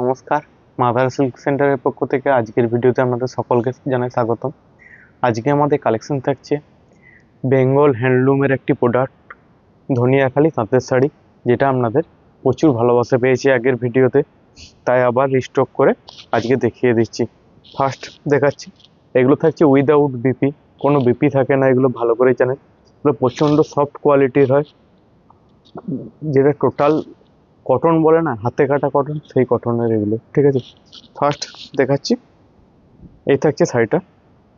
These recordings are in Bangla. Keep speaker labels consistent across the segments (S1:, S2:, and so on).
S1: নমস্কার। মাদার সিল্ক সেন্টারের পক্ষ থেকে আজকের ভিডিওতে আপনাদের সকলকে জানাই স্বাগতম। আজকে আমাদের কালেকশন থাকছে বেঙ্গল হ্যান্ডলুমের একটি প্রোডাক্ট ধনিয়াখালি তাঁতের শাড়ি, যেটা আপনাদের প্রচুর ভালোবাসা পেয়েছি আগের ভিডিওতে। তাই আবার রিস্টক করে আজকে দেখিয়ে দিচ্ছি। ফার্স্ট দেখাচ্ছি, এগুলো থাকছে উইদাউট বিপি কোনো বিপি থাকে না, এগুলো ভালো করে জানেন। এগুলো প্রচণ্ড সফট কোয়ালিটির হয়, যেটা টোটাল কটন বলে না, হাতে কাটা কটন সেই কটনের এগুলো। ঠিক আছে? ফার্স্ট দেখাচ্ছি। এই থাকছে শাড়িটা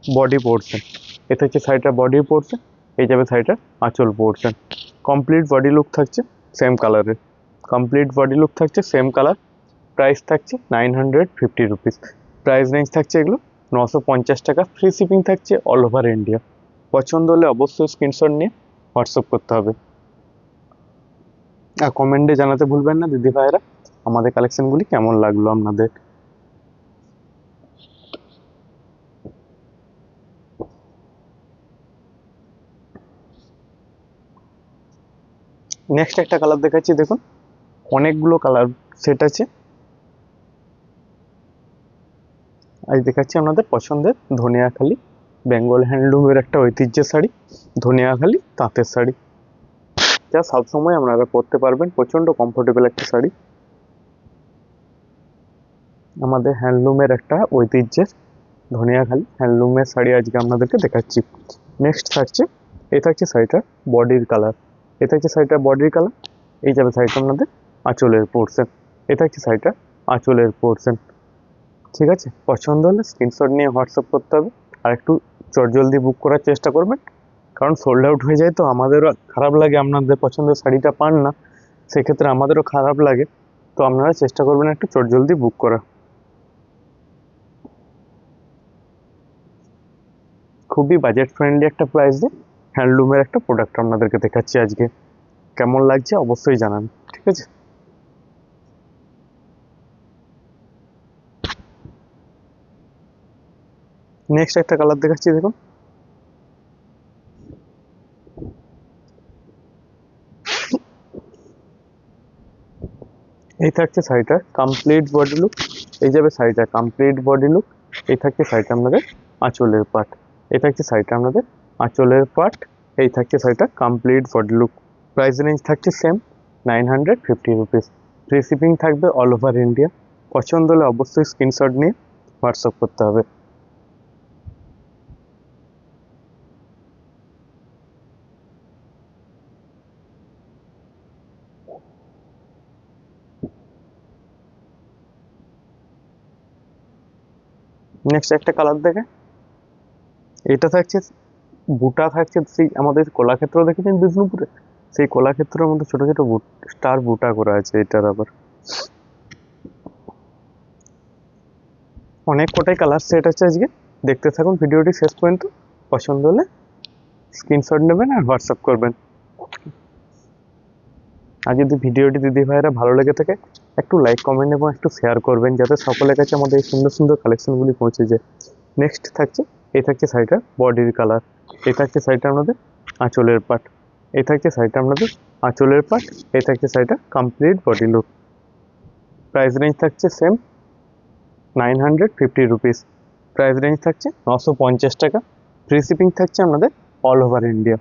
S1: বডি পোর্শন এ থাকছে শাড়িটা বডি পোর্শন এই যাবে শাড়িটা আঁচল পোর্শন কমপ্লিট বডি লুক থাকছে সেম কালারের কমপ্লিট বডি লুক থাকছে সেম কালার প্রাইস থাকছে nine hundred fifty rupees price range থাকছে এগুলো নশো পঞ্চাশ টাকা। ফ্রি শিপিং থাকছে অল ওভার ইন্ডিয়া পছন্দ হলে অবশ্যই স্ক্রিনশট নিয়ে হোয়াটসঅ্যাপ করতে হবে। আর কমেন্টে জানাতে ভুলবেন না, দিদি ভাইরা আমাদের কালেকশনগুলি কেমন লাগল আপনাদের? নেক্সট একটা কালার দেখাচ্ছি, দেখুন। অনেকগুলো কালার সেট আছে। আজ দেখাচ্ছি আপনাদের পছন্দের ধনিয়াখালি বেঙ্গল হ্যান্ডলুমের একটা ঐতিহ্যের শাড়ি ধনিয়াখালি তাঁতের শাড়ি। যা সবসময় আপনারা পরতে পারবেন। প্রচণ্ড কমফোর্টেবল একটা শাড়ি। আমাদের হ্যান্ডলুমের একটা ঐতিহ্যের ধনিয়াখালি হ্যান্ডলুমের শাড়ি আজকে আপনাদেরকে দেখাচ্ছি। নেক্সট থাকছে, এই থাকছে শাড়িটার বডির কালার এ থাকছে শাড়িটার বডির কালার এই যাবে শাড়িটা আপনাদের আঁচলের পোর্শন এ থাকছে শাড়িটা আঁচলের পোর্শন ঠিক আছে? পছন্দ হলে স্ক্রিনশট নিয়ে হোয়াটসঅ্যাপ করতে হবে। আর একটু চটজলদি বুক করার চেষ্টা করবেন। কারণ সোল্ড আউট হয়ে যায় তো আমাদেরও খারাপ লাগে, আপনাদের পছন্দের শাড়িটা পান না, সেক্ষেত্রে আমাদেরও খারাপ লাগে। তো আপনারা চেষ্টা করবেন একটু চটজলদি বুক করা খুবই বাজেট ফ্রেন্ডলি একটা প্রাইসে হ্যান্ডলুমের একটা প্রোডাক্ট আপনাদেরকে দেখাচ্ছি আজকে। কেমন লাগছে অবশ্যই জানান, ঠিক আছে? নেক্সট একটা কালার দেখাচ্ছি, দেখুন। এই থাকছে শাড়িটার কমপ্লিট বডি লুক এই যাবে শাড়িটা। কমপ্লিট বডি লুক এই থাকছে শাড়িটা আপনাদের আঁচলের পার্ট এই থাকছে শাড়িটা আপনাদের আঁচলের পার্ট এই থাকছে শাড়িটা complete body look price range থাকছে same nine hundred fifty rupees free shipping থাকবে অল ওভার ইন্ডিয়া পছন্দ হলে অবশ্যই স্ক্রিনশট নিয়ে হোয়াটসঅ্যাপ করতে হবে। নেক্সট একটা কালার দেখে। এটা থাকছে, বুটা থাকছে সেই আমাদের কলাক্ষেত্র দেখেছেন বিষ্ণুপুরে? সেই কলাক্ষেত্রের মধ্যে ছোট ছোট স্টার বুটা করা আছে এটার আবার। অনেক কটাই কালার সেট আছে আজকে। দেখতে থাকুন, ভিডিওটি শেষ পর্যন্ত। পছন্দ হলে স্ক্রিনশট নেবেন আর হোয়াটসঅ্যাপ করবেন। আর যদি ভিডিওটি দিদি ভাইয়েরা ভালো লেগে থাকে একটু লাইক কমেন্ট এবং একটু শেয়ার করবেন যাতে সকলের কাছে আমাদের এই সুন্দর সুন্দর কালেকশনগুলি পৌঁছে যায়। নেক্সট থাকছে, এই থাকছে শাড়িটার বডির কালার এই থাকছে শাড়িটা আপনাদের আঁচলের পাট এই থাকছে শাড়িটা আপনাদের আঁচলের পাট এই থাকছে শাড়িটা complete body look price range থাকছে same nine hundred fifty rupees price range থাকছে নশো পঞ্চাশ টাকা। ফ্রি শিপিং থাকছে আমাদের অল ওভার ইন্ডিয়া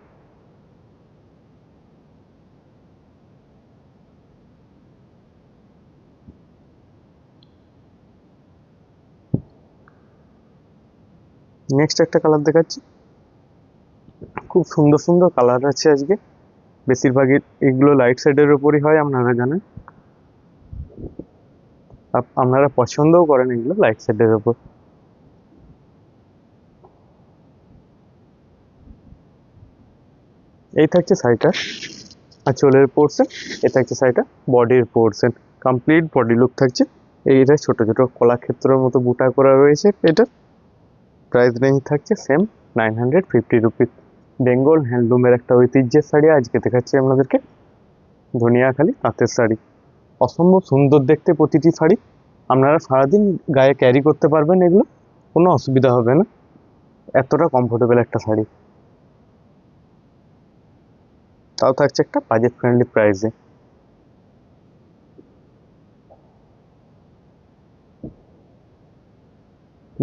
S1: নেক্সট একটা কালার দেখাচ্ছি। খুব সুন্দর সুন্দর কালার আছে আজকে। বেশিরভাগই এগুলো লাইট সাইডের ওপরই হয়, আপনারা জানেন। আপনারা পছন্দও করেন এগুলো লাইট সাইডের ওপর এই থাকছে শাড়িটা আঁচলের পোর্শন এ থাকছে শাড়িটা বডির পোর্শন কমপ্লিট বডি লুক থাকছে। এইটা ছোট ছোট কলাক্ষেত্রের মতো বুটা করা রয়েছে এটা। প্রাইস রেঞ্জ থাকছে same nine hundred fifty rupees Bengal হ্যান্ডলুমের একটা ঐতিহ্যের শাড়ি আজকে দেখাচ্ছি আপনাদেরকে। ধনিয়াখালি তাঁতের শাড়ি। অসম্ভব সুন্দর দেখতে প্রতিটি শাড়ি। আপনারা সারাদিন গায়ে ক্যারি করতে পারবেন এগুলো, কোনো অসুবিধা হবে না। এতটা কমফোর্টেবল একটা শাড়ি। তাও থাকছে একটা বাজেট ফ্রেন্ডলি প্রাইসে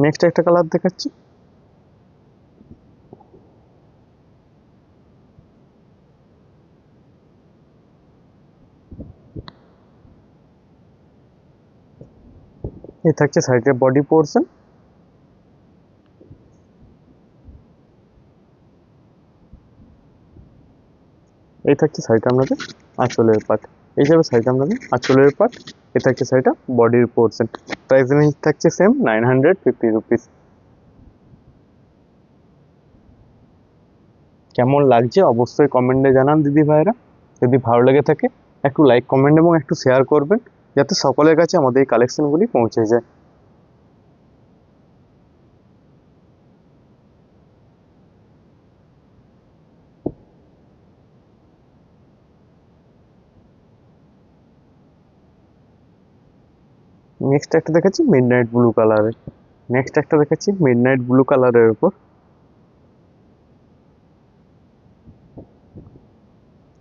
S1: নেক্সট একটা কালার দেখাচ্ছি। এই থাকছে সাইডের বডি পোর্শন এই থাকছে সাইড আপনাদের আঁচলের পার্ট এই যাবে সাইড আপনাদের আঁচলের পার্ট থাকছে এটা? বডির পোর্শন প্রাইস রেঞ্জ থাকছে সেম নাইন রুপিস কেমন লাগছে অবশ্যই কমেন্টে জানান দিদি ভাইরা। যদি ভালো লেগে থাকে, একটু লাইক কমেন্ট এবং একটু শেয়ার করবেন, যাতে সকলের কাছে আমাদের এই কালেকশনগুলি পৌঁছে যায়। নেক্সট একটা দেখাচ্ছি মিড নাইট ব্লু কালারের নেক্সট একটা দেখাচ্ছি মিড নাইট ব্লু কালারের উপর।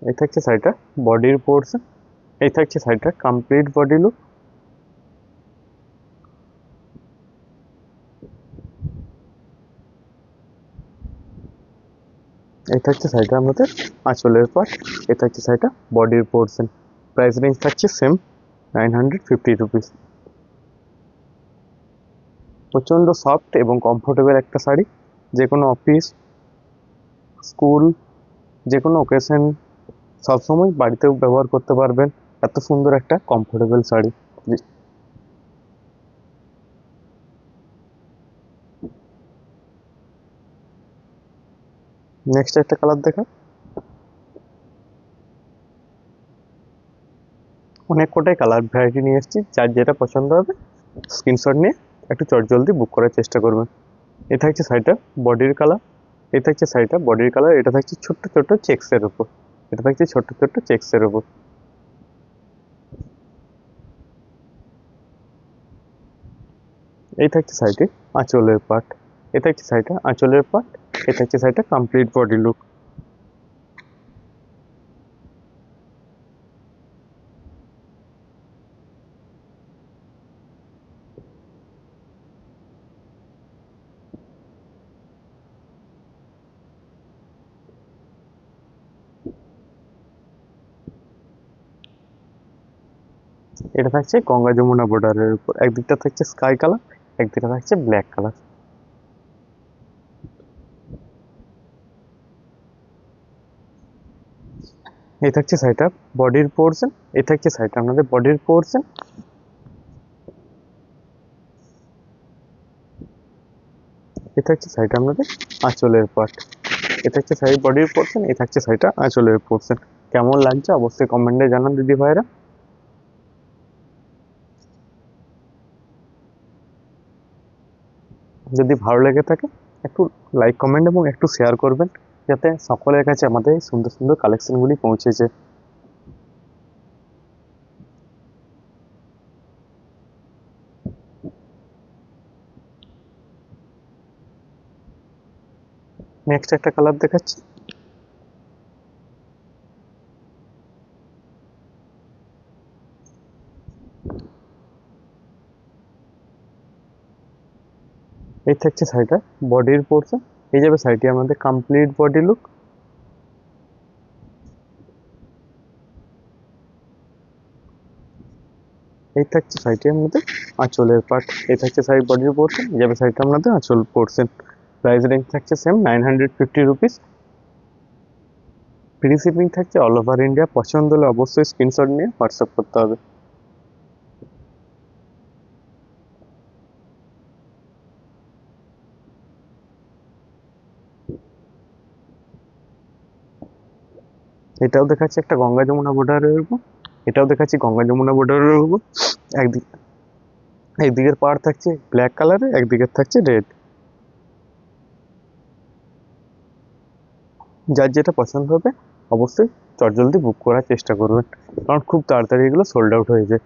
S1: এই থাকছে শাড়িটা বডির পোর্শন এই থাকছে শাড়িটা কমপ্লিট বডি লুক এই থাকছে শাড়িটা আমাদের আঁচলের পার্ট এই থাকছে শাড়িটা বডির পোর্শন প্রাইস রেঞ্জ থাকছে same nine hundred fifty rupees প্রচণ্ড সফট এবং কমফোর্টেবল একটা শাড়ি যে কোনো অফিস স্কুল যে কোনো ওকেশন সবসময় বাড়িতেও ব্যবহার করতে পারবেন। এত সুন্দর একটা কমফোর্টেবল শাড়ি। নেক্সট একটা কালার দেখা। অনেক কটাই কালার ভ্যারাইটি নিয়ে এসেছি, যার যেটা পছন্দ হবে স্ক্রিনশট নিয়ে একটু চটজলদি বুক করার চেষ্টা করবেন। এ থাকছে শাড়িটা বডির কালার এ থাকছে শাড়িটা বডির কালার এটা থাকছে ছোট্ট ছোট্ট চেক্সের উপর, এটা থাকছে ছোট্ট ছোট্ট চেক্সের উপর। এই থাকছে শাড়িটি আঁচলের পার্ট এ থাকছে শাড়িটা আঁচলের পার্ট এ থাকছে শাড়িটা কমপ্লিট বডি লুক এটা থাকছে গঙ্গা যমুনা বর্ডারের উপর। একদিকটা থাকছে স্কাই কালার একদিকটা থাকছে ব্ল্যাক কালার এই থাকছে শাড়িটা বডির পোর্শন এই থাকছে শাড়িটা আপনাদের বডির পোর্শন এ থাকছে শাড়িটা আপনাদের আঁচলের পার্ট এ থাকছে শাড়ির বডির পোর্শন এ থাকছে শাড়িটা আঁচলের পোর্শন কেমন লাগছে অবশ্যই কমেন্টে জানান দিদি ভাইরা। যদি ভালো লেগে থাকে, একটু লাইক কমেন্ট এবং একটু শেয়ার করবেন, যাতে সকলের কাছে আমাদের সুন্দর সুন্দর কালেকশনগুলি পৌঁছেছে নেক্সট একটা কালার দেখাচ্ছি। এই থাকছে শাড়িটা বডির পোর্শন এই যাবে শাড়িটি আমাদের কমপ্লিট বডি লুক এই থাকছে শাড়িটি আমাদের আঁচলের পার্ট এই থাকছে শাড়ির বডির পোর্শন এই যাবে শাড়িটা আমাদের আঁচল পোর্শন প্রাইস রেঞ্জ থাকছে same nine hundred fifty rupees free shipping থাকছে অল ওভার ইন্ডিয়া পছন্দ হলে অবশ্যই স্ক্রিনশট নিয়ে হোয়াটসঅ্যাপ করতে হবে। এটাও দেখাচ্ছে একটা গঙ্গা যমুনা বর্ডারের উপর এটাও দেখাচ্ছি গঙ্গা যমুনা বর্ডারের উপর একদিক, একদিকের পাড় থাকছে ব্ল্যাক কালারে একদিকের থাকছে রেড যার যেটা পছন্দ হবে, অবশ্যই চটজলদি বুক করার চেষ্টা করবেন। কারণ খুব তাড়াতাড়ি এগুলো সোল্ড আউট হয়ে যায়।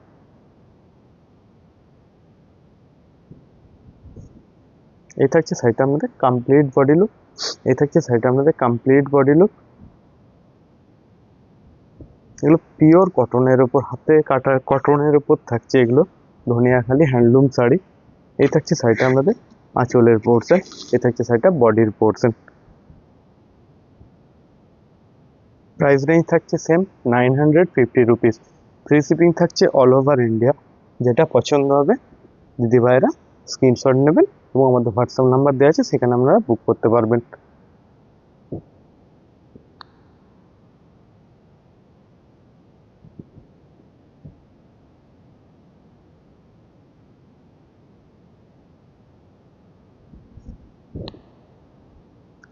S1: এই থাকছে সাইডটা আমাদের কমপ্লিট বডি লুক এই থাকছে সাইডটা আমাদের কমপ্লিট বডি লুক এগুলো পিওর কটনের উপর, হাতে কাটা কটনের উপর থাকছে এগুলো। ধনিয়াখালি হ্যান্ডলুম শাড়ি। এই থাকছে শাড়িটা আমাদের আঁচলের পোর্শন এই থাকছে শাড়িটা বডির পোর্শন প্রাইস রেঞ্জ থাকছে same nine hundred fifty rupees free shipping থাকছে অল ওভার ইন্ডিয়া যেটা পছন্দ হবে, দিদিভাইরা স্ক্রিনশট নেবেন এবং আমাদের হোয়াটসঅ্যাপ নাম্বার দেওয়া আছে, সেখানে আপনারা বুক করতে পারবেন।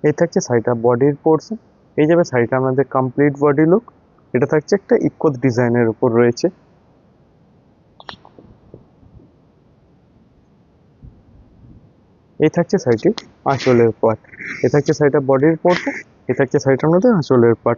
S1: এই থাকছে শাড়িটা বডির পোর্শন এই যাবে শাড়িটা আমাদের কমপ্লিট বডি লুক এটা থাকছে একটা ইকোত ডিজাইনের উপর রয়েছে। এই থাকছে শাড়িটি আঁচলের পাট এ থাকছে শাড়িটা বডির পোর্শন এ থাকছে শাড়িটার মধ্যে আঁচলের পাট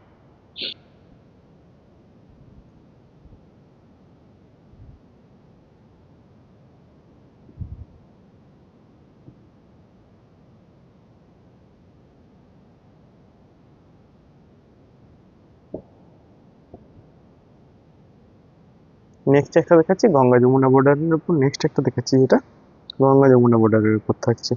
S1: নেক্সট একটা দেখাচ্ছি, গঙ্গা যমুনা বর্ডারের উপর নেক্সট একটা দেখাচ্ছি যেটা, গঙ্গা যমুনা বর্ডারের উপর থাকছে।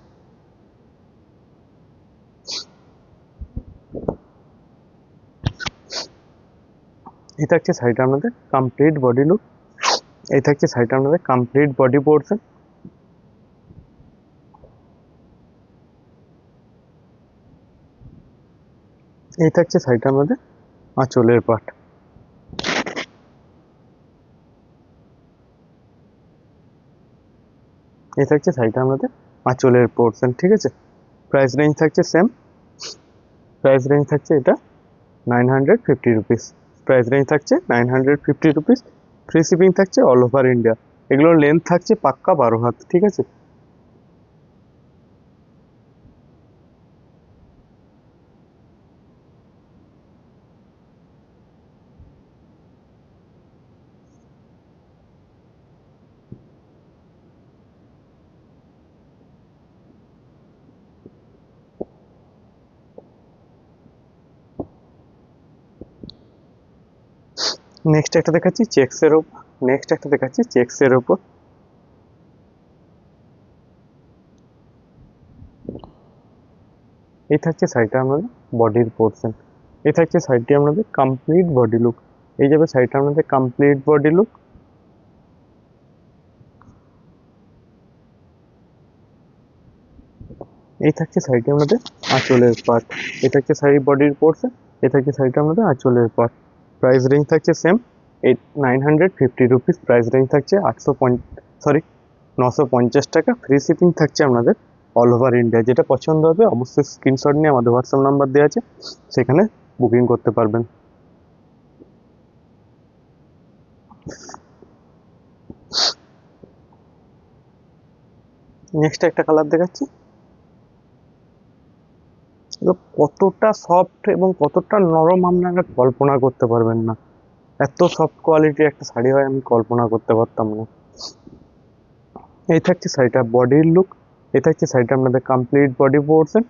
S1: এই থাকছে শাড়িটা আপনাদের কমপ্লিট বডি লুক এই থাকছে শাড়িটা আপনাদের কমপ্লিট বডি পোর্শন এই থাকছে শাড়িটা আমাদের আঁচলের পাট। এই থাকছে সাইডটা আমাদের আঁচলের পোর্শন ঠিক আছে? প্রাইস রেঞ্জ থাকছে সেম প্রাইস রেঞ্জ থাকছে এটা nine hundred fifty rupees price range থাকছে nine hundred fifty rupees free থাকছে অল ওভার ইন্ডিয়া এগুলোর লেন্থ থাকছে পাক্কা বারো হাত, ঠিক আছে? নেক্সট একটা দেখাচ্ছি চেক্সের ওপর নেক্সট একটা দেখাচ্ছি চেক্সের ওপর। এই থাকছে সাইডটা আমাদের বডির পোর্শন এই থাকছে সাইডটি আমাদের কমপ্লিট বডি লুক এই যাবে শাড়িটা আমাদের কমপ্লিট বডি লুক এই থাকছে শাড়িটি আমাদের আঁচলের পার্ট এই থাকছে শাড়ির বডির পোর্শন এই থাকছে শাড়িটা আমাদের আঁচলের পার্ট প্রাইস রেঞ্জ থাকছে same eight nine hundred fifty rupees price range থাকছে আটশো সরি নশো পঞ্চাশ টাকা। ফ্রি শিপিং থাকছে আপনাদের অল ওভার ইন্ডিয়া যেটা পছন্দ হবে অবশ্যই স্ক্রিনশট নিয়ে আমাদের হোয়াটসঅ্যাপ নাম্বার দেওয়া আছে। সেখানে বুকিং করতে পারবেন। নেক্সট একটা কালার দেখাচ্ছি। কতটা সফট এবং কতটা নরম আপনারা কল্পনা করতে পারবেন না। এত সফট কোয়ালিটির একটা শাড়ি হয়, আমি কল্পনা করতে পারতাম না। এই থাকছে শাড়িটা বডির লুক এই থাকছে শাড়িটা আপনাদের কমপ্লিট বডি পোর্শন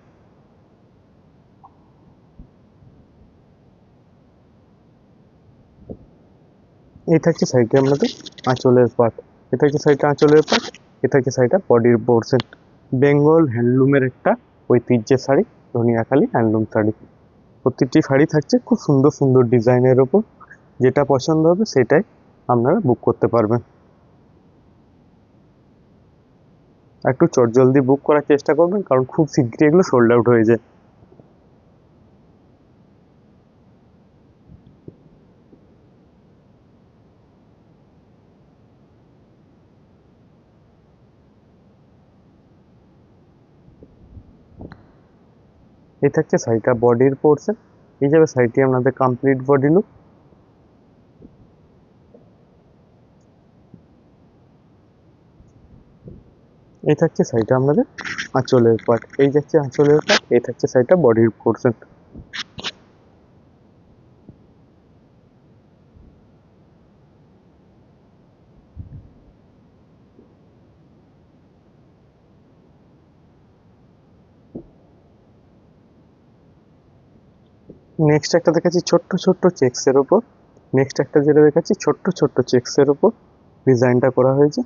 S1: এই থাকছে শাড়িটা আপনাদের আঁচলের পাট এ থাকছে শাড়িটা আঁচলের পাট এ থাকছে শাড়িটা বডির পোর্শন বেঙ্গল হ্যান্ডলুমের একটা ঐতিহ্যের শাড়ি। ধনিয়াখালি হ্যান্ডলুম শাড়ি। প্রত্যেকটি শাড়ি থাকছে খুব সুন্দর সুন্দর ডিজাইনের ওপর যেটা পছন্দ হবে সেটাই আপনারা বুক করতে পারবেন। একটু চটজলদি বুক করার চেষ্টা করবেন, কারণ খুব শীঘ্রই এগুলো সোল্ড আউট হয়ে যায়। এই থাকছে শাড়িটা বডির পোর্শন এই যাবে শাড়িটি আপনাদের কমপ্লিট বডি লুক এই থাকছে শাড়িটা আপনাদের আঁচলের পার্ট এই যাচ্ছে আঁচলের পার্ট এই থাকছে শাড়িটা বডির পোর্শন নেক্সট একটা দেখাচ্ছি ছোট্ট ছোট্ট চেক্সের ওপর নেক্সট একটা যেটা দেখাচ্ছি ছোট্ট ছোট্ট চেক্সের ওপর ডিজাইনটা করা হয়েছে।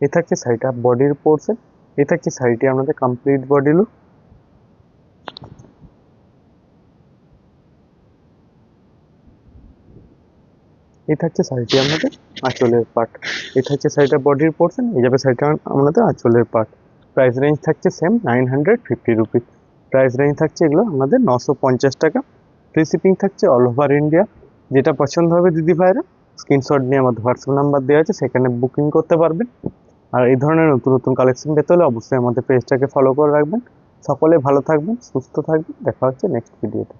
S1: এ থাকছে শাড়িটা বডির পোর্শন এ থাকছে শাড়িটি আমাদের কমপ্লিট বডি লুক এই থাকছে শাড়িটি আমাদের আঁচলের পার্ট এই থাকছে শাড়িটা বডির পোর্শন এই যাবে শাড়িটা আমাদের আঁচলের পার্ট প্রাইস রেঞ্জ থাকছে same nine hundred fifty rupees price range থাকছে এগুলো আমাদের নশো পঞ্চাশ টাকা। ফ্রি শিপিং থাকছে অল ওভার ইন্ডিয়া যেটা পছন্দ হবে দিদি ভাইরা স্ক্রিনশট নিয়ে আমাদের হোয়াটসঅ্যাপ নাম্বার দেওয়া আছে, সেখানে বুকিং করতে পারবেন। আর এই ধরনের নতুন নতুন কালেকশন পেতে হলে অবশ্যই আমাদের পেজটাকে ফলো করে রাখবেন। সকলে ভালো থাকবেন, সুস্থ থাকবেন। দেখা হচ্ছে নেক্সট ভিডিওতে